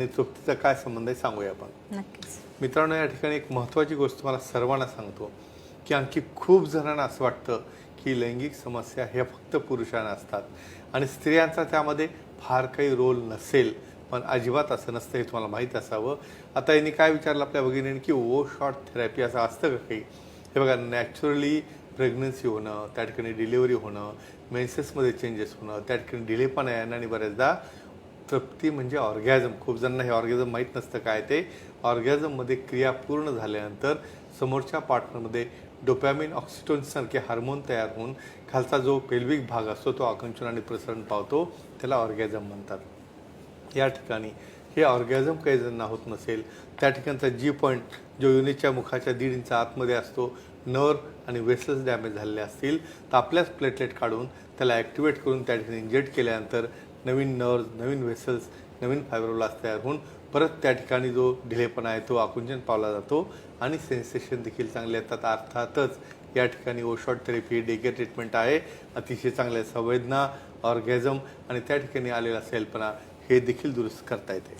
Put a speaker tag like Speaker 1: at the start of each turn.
Speaker 1: आणि तृप्तीचा काय संबंध आहे सांगूया आपण. मित्रांनो या ठिकाणी एक महत्त्वाची गोष्ट मला सर्वांना सांगतो की आणखी खूप जणांना असं वाटतं की लैंगिक समस्या ह्या फक्त पुरुषांना असतात. आणि स्त्रियांचा त्यामध्ये फार काही रोल नसेल पण अजिबात असं नसतं हे तुम्हाला माहीत असावं. आता यांनी काय विचारलं आपल्या भगिनीने की ओ शॉर्ट थेरपी असं असतं का काही? हे बघा नॅचरली प्रेग्नन्सी होणं त्या ठिकाणी डिलिव्हरी होणं मेन्सेसमध्ये चेंजेस होणं त्या ठिकाणी डिले पण आहे आणि बऱ्याचदा तृप्ती म्हणजे ऑर्गॅझम. खूप जणांना हे ऑर्गॅझम माहीत नसतं काय ते. ऑर्गॅझममध्ये क्रिया पूर्ण झाल्यानंतर समोरच्या पार्टनरमध्ये डोपॅमिन ऑक्सिटोनसारखे हार्मोन तयार होऊन खालचा जो पेल्विक भाग असतो तो आकंचन आणि प्रसरण पावतो त्याला ऑर्गॅझम म्हणतात. या ठिकाणी हे ऑर्गॅझम काही जणांना होत नसेल त्या ठिकाणचा जी पॉईंट जो युनिटच्या मुखाच्या दीड इंच आतमध्ये असतो नर्व आणि वेसल्स डॅमेज झालेले असतील तर आपल्याच प्लेटलेट काढून त्याला ॲक्टिवेट करून त्या ठिकाणी इंजेक्ट केल्यानंतर नवीन नर्व्ज नवीन वेसल्स नवीन फायब्रोब्लास्ट तयार होऊन परत त्या ठिकाणी जो ढिलेपणा आहे तो आकुंचन पावला जातो. आणि सेन्सेशन देखील चांगले येतात. अर्थातच या ठिकाणी ओशॉट थेरपी डेके ट्रीटमेंट आहे. अतिशय चांगल्या संवेदना ऑर्गॅझम आणि त्या ठिकाणी आलेला सेलपणा हे देखील दुरुस्त करता येते.